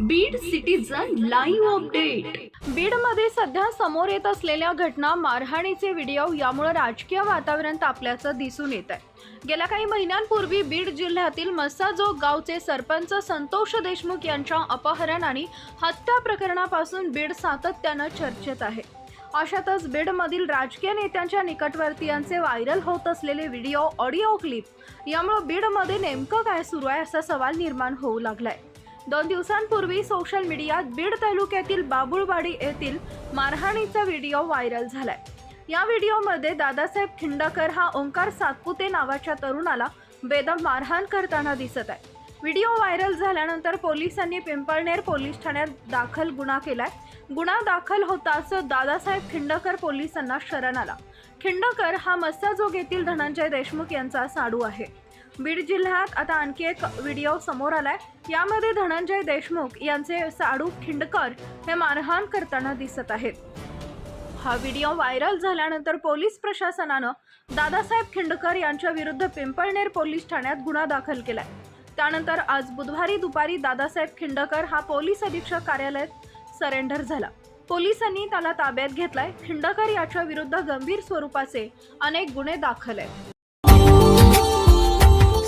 Beed citizen live update बीडमध्ये सध्या समोर येत असलेल्या घटना मारहाणीचे व्हिडिओ यामुळे राजकीय वातावरण तापल्याचं दिसून येत आहे गेल्या काही महिन्यांपूर्वी बीड जिल्ह्यातील मस्साजोग गावचे सरपंच संतोष देशमुख यांच्या अपहरण आणि हत्या प्रकरणापासून बीड सातत्यानं चर्चेत आहे. अशातच बीडमधील राजकीय नेत्यांच्या निकटवर्तीयांचे व्हायरल होत असलेले व्हिडिओ ऑडिओ क्लिप यामुळे बीडमध्ये नेमकं काय सुरू आहे असा सवाल निर्माण होऊ लागलाय. दोन दिवसांपूर्वी सोशल मीडियात बीड तालुक्यातील बाबुळवाडी येथील मारहाणीचा व्हिडिओ व्हायरल झालाय. या व्हिडिओमध्ये दादासाहेब खिंडाकर हा ओंकार सातपुते नावाच्या तरुणाला बेदम मारहाण करताना दिसत आहे. व्हिडिओ व्हायरल झाल्यानंतर पोलिसांनी पिंपळनेर पोलीस ठाण्यात दाखल गुन्हा केलाय. गुन्हा दाखल होताच दादासाहेब खिंडकर पोलिसांना शरण आला. खिंडकर हा मस्ताजोग येथील धनंजय देशमुख यांचा साडू आहे. बीड जिल्ह्यात आता आणखी एक व्हिडिओ समोर आलाय. यामध्ये धनंजय देशमुख यांचे साडू खिंडकर हे मारहाण करताना दिसत आहेत. हा व्हिडिओ व्हायरल झाल्यानंतर पोलीस प्रशासनानं दादासाहेब खिंडकर यांच्या विरुद्ध पिंपळनेर पोलीस ठाण्यात गुन्हा दाखल केलाय. त्यानंतर आज बुधवारी दुपारी दादासाहेब खिंडकर हा पोलीस अधीक्षक कार्यालयात सरेंडर झाला. पोलिसांनी त्याला ताब्यात घेतलाय. खिंडकर याच्या विरुद्ध गंभीर स्वरूपाचे अनेक गुन्हे दाखल आहेत.